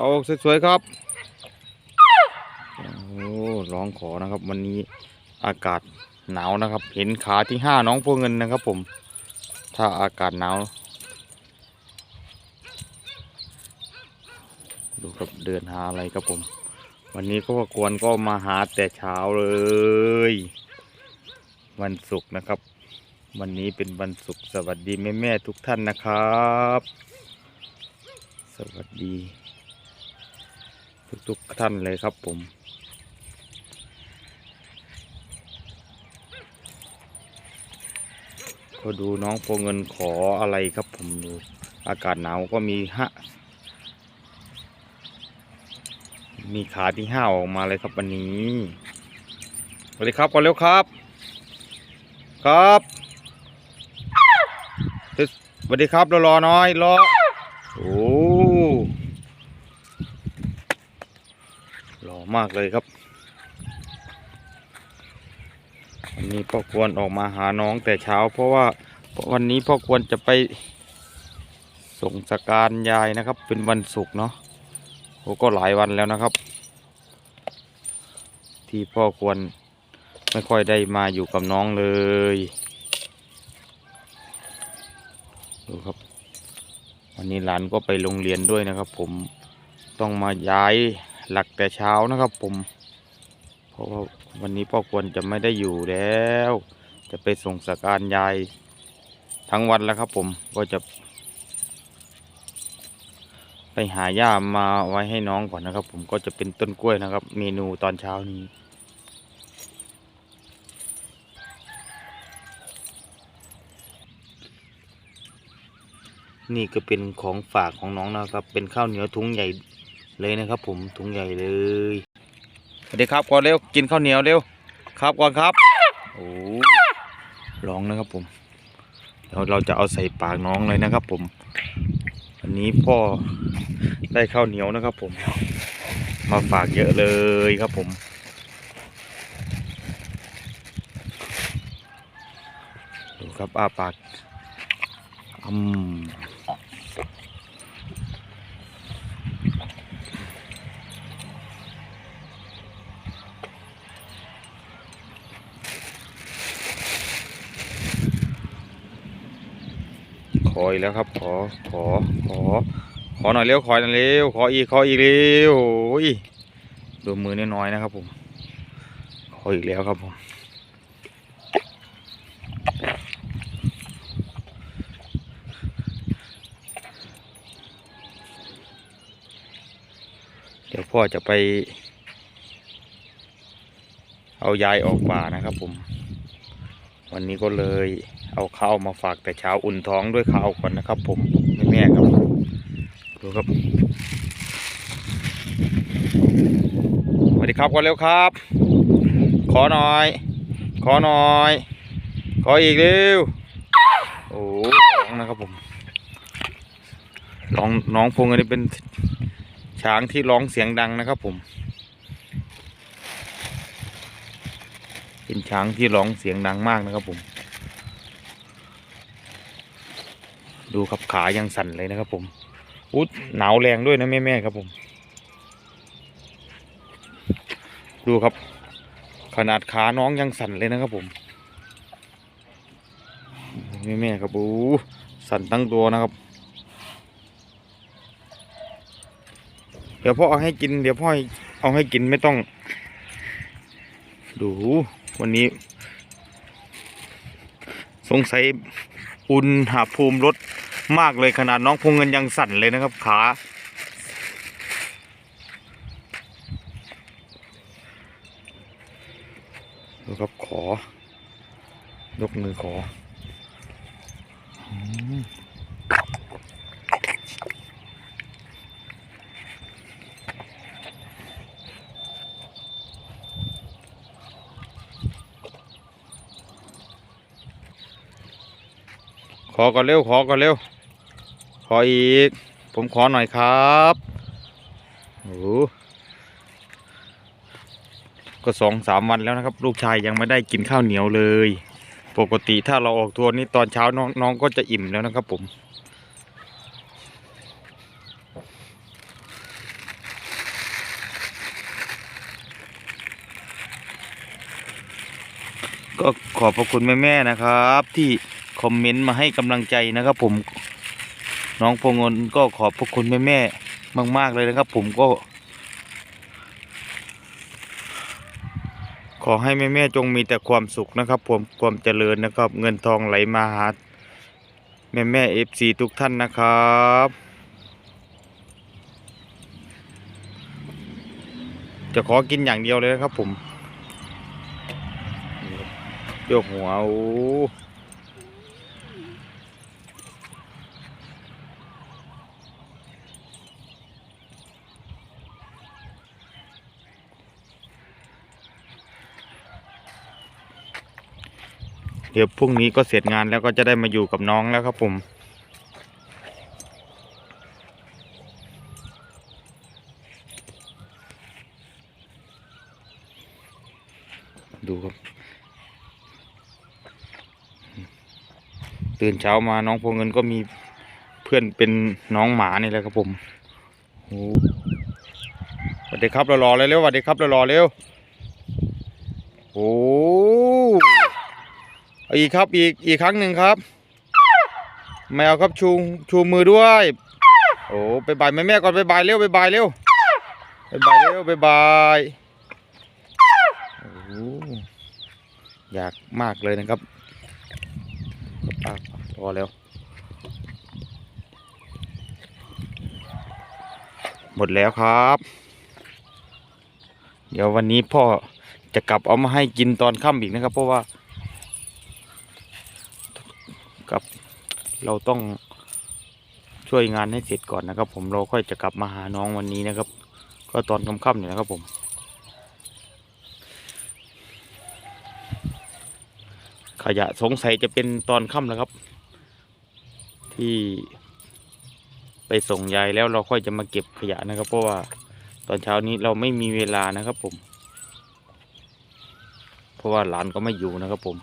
เบาสวยๆครับโอ้ร้องขอนะครับ วันนี้อากาศหนาวนะครับ เห็นขาที่ห้าน้องพวกเงินนะครับผม ถ้าอากาศหนาว ดูครับเดินหาอะไรครับผม วันนี้ก็กวนก็มาหาแต่เช้าเลย วันศุกร์นะครับ วันนี้เป็นวันศุกร์สวัสดีแม่แม่ๆทุกท่านนะครับ สวัสดี ทุกๆท่านเลยครับผมก็ดูน้องโปรเงินขออะไรครับผมดูอากาศหนาวก็มีฮะมีขาที่ห้าออกมาเลยครับวันนี้สวัสดีครับก่อนเร็วครับ ครับสวัสดีครับรอรอน้อยรอโอ้หล่อ มากเลยครับวันนี้พ่อควรออกมาหาน้องแต่เช้า เพราะว่าวันนี้พ่อควรจะไปส่งสการยายนะครับ เป็นวันศุกร์เนาะโอ้ก็หลายวันแล้วนะครับ ที่พ่อควรไม่ค่อยได้มาอยู่กับน้องเลยดูครับ วันนี้หลานก็ไปโรงเรียนด้วยนะครับ ผมต้องมาย้าย หลักแต่เช้านะครับผม เพราะว่าวันนี้พ่อควรจะไม่ได้อยู่แล้ว จะไปส่งสการยายทั้งวันแล้วครับผมก็จะ ไปหาหญ้ามาไว้ให้น้องก่อนนะครับ ผมก็จะเป็นต้นกล้วยนะครับ เมนูตอนเช้านี้นี่ก็เป็นของฝากของน้องนะครับ เป็นข้าวเหนียวถุงใหญ่ เลยนะครับ ผมถุงใหญ่เลยสวัสดีครับก่อนเร็วกินข้าวเหนียวเร็วครับก่อนครับโอ้ร้องนะครับผมเดี๋ยวเราจะเอาใส่ปากน้องเลยนะครับ ผมวันนี้พ่อได้ข้าวเหนียวนะครับ ผม มาฝากเยอะเลยครับผมดูครับอ้าปากอืมข ออีกแล้วครับ ขอขอขอ ขอหน่อยเร็วขอหน่อยเร็วขออีกขออีกเร็วโอ้ยดูมือน้อยๆนะครับผม ขออีกแล้วครับผมเดี๋ยวพ่อจะไป เอายายออกป่านะครับผม วันนี้ก็เลยเอาข้าวมาฝากแต่เช้าอุ่นท้องด้วยข้าวก่อนนะครับ ผมแม่ครับดูครับสวัสดีครับก่อนเร็วครับ ขอหน่อย ขอหน่อย ขออีกเร็วโอ้ร้องนะครับผมร้องน้องพงอันนี้เป็นช้างที่ร้องเสียงดังนะครับผม เป็นช้างที่ร้องเสียงดังมากนะครับผม ดูครับขายังสั่นเลยนะครับผมอุ๊ยหนาวแรงด้วยนะแม่ๆครับผม ดูครับ ขนาดขาน้องยังสั่นเลยนะครับผมแม่ๆครับโอ้สั่นทั้งตัวนะครับ เดี๋ยวพ่อเอาให้กิน เดี๋ยวพ่อเอาให้กินไม่ต้อง ดู วันนี้ สงสัยอุณหภูมิลดมากเลยขนาดน้องพงเงินยังสั่นเลยนะครับ ขาดูครับขอ ยกมือขอ อก่อนเร็วขอก่อนเร็ว ขออีก ผมขอหน่อยครับโอ้ก็สองสามวันแล้วนะครับ ลูกชายยังไม่ได้กินข้าวเหนียวเลย ปกติถ้าเราออกทัวร์นี่ตอนเช้าน้องน้องก็จะอิ่มแล้วนะครับผมก็ขอบพระคุณแม่ ๆ นะครับ ที่ คอมเมนต์มาให้กำลังใจนะครับ ผมน้องพงนก็ขอบพระคุณแม่ๆมาก ๆ เลยนะครับ ผมก็ ขอให้แม่ๆจงมีแต่ความสุขนะครับ ผมความเจริญนะครับ เงินทองไหลมาหาแม่แม่เอฟซีทุกท่านนะครับจะขอกินอย่างเดียวเลยนะครับผมโยกหัวโอ้ เดี๋ยวพรุ่งนี้ก็เสร็จงานแล้วก็จะได้มาอยู่กับน้องแล้วครับผม ดูครับ ตื่นเช้ามาน้องพวงเงินก็มีเพื่อนเป็นน้องหมานี่แหละครับผมโอ้สวัสดีครับรอๆเลยเร็วสวัสดีครับรอๆเร็วโอ้ อีกครับอีกอีกครั้งหนึ่งครับไม่เอาครับชูชูมือด้วย โอ้ไปบายแม่แม่ก่อนไปบายเร็วไปบายเร็วไปบายเร็วไปบายโอ้อยากมากเลยนะครับพอแล้ว หมดแล้วครับ เดี๋ยววันนี้พ่อจะกลับเอามาให้กินตอนค่ำอีกนะครับ เพราะว่า กับ เราต้องช่วยงานให้เสร็จก่อนนะครับ ผมเราค่อยจะกลับมาหาน้องวันนี้นะครับ ก็ตอนค่ำๆเนี่ยนะครับผมขยะสงสัยจะเป็นตอนค่ำแล้วครับ ที่ไปส่งยายแล้วเราค่อยจะมาเก็บขยะนะครับ เพราะว่าตอนเช้านี้เราไม่มีเวลานะครับผม เพราะว่าหลานก็ไม่อยู่นะครับผม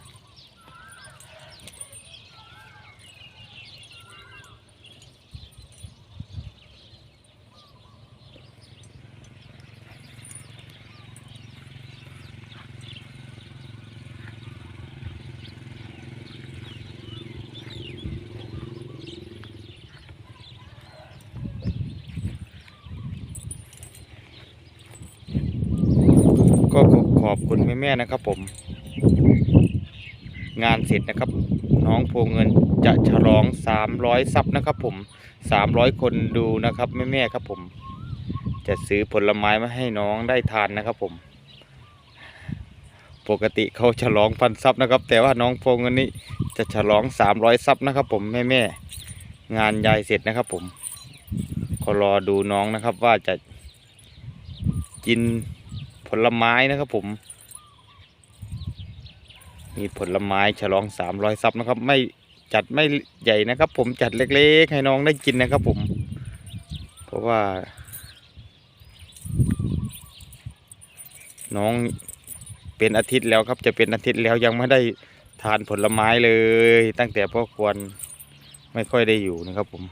ก็ขอขอบคุณ แม่นะครับผม งานเสร็จนะครับ น้องโพเงินจะฉลอง 300 ซับนะครับผม 300 คนดูนะครับแม่ๆครับผม จะซื้อผลไม้มาให้น้องได้ทานนะครับผม ปกติเขาฉลองพันซับนะครับ แต่ว่าน้องโพเงินนี้จะฉลอง 300 ซับนะครับผมแม่ๆงานยายเสร็จนะครับผมก็รอดูน้องนะครับว่าจะกินผลไม้นะครับผม มีผลไม้ฉลองสามร้อยซับนะครับ ไม่จัดไม่ใหญ่นะครับ ผมจัดเล็ก ๆ ให้น้องได้กินนะครับ ผม เพราะว่า น้องเป็นอาทิตย์แล้วครับ จะเป็นอาทิตย์แล้วยังไม่ได้ทานผลไม้เลย ตั้งแต่พ่อควรไม่ค่อยได้อยู่นะครับผม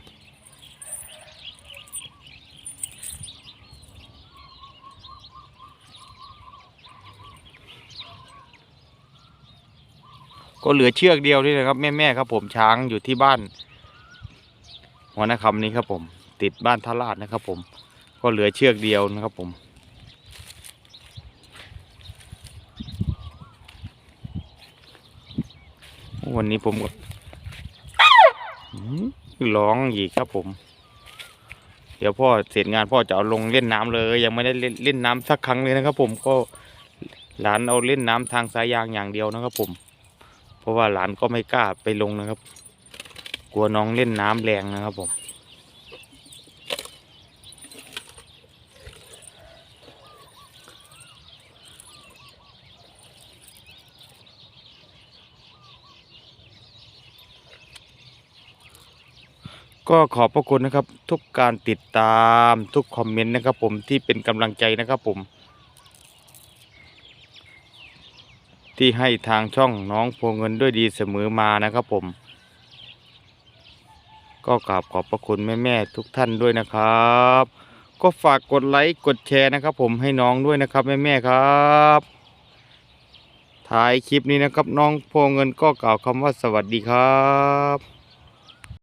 ก็เหลือเชือกเดียวนี่นะครับ แม่ๆครับผมช้างอยู่ที่บ้านหัวนาคำนี้ครับผม ติดบ้านทาราดนะครับ ผม ก็เหลือเชือกเดียวนะครับผมวันนี้ผมก็ร้องอีกครับผม เดี๋ยวพ่อเสร็จงานพ่อจะเอาลงเล่นน้ำเลย ยังไม่ได้เล่นเล่นน้ำสักครั้งเลยนะครับ ผมก็หลานเอาเล่นน้ำทางสายยางอย่างเดียวนะครับผม เพราะว่าหลานก็ไม่กล้าไปลงนะครับ กลัวน้องเล่นน้ำแรงนะครับผมก็ขอบพระคุณนะครับทุกการติดตามทุกคอมเมนต์นะครับผมที่เป็นกำลังใจนะครับผม ที่ให้ทางช่องน้องโพเงินด้วยดีเสมอมานะครับผม ก็กราบขอบพระคุณแม่ๆทุกท่านด้วยนะครับ ก็ฝากกดไลค์กดแชร์นะครับ ผมให้น้องด้วยนะครับแม่ๆครับท้ายคลิปนี้นะครับ น้องโพเงินก็กล่าวคำว่าสวัสดีครับ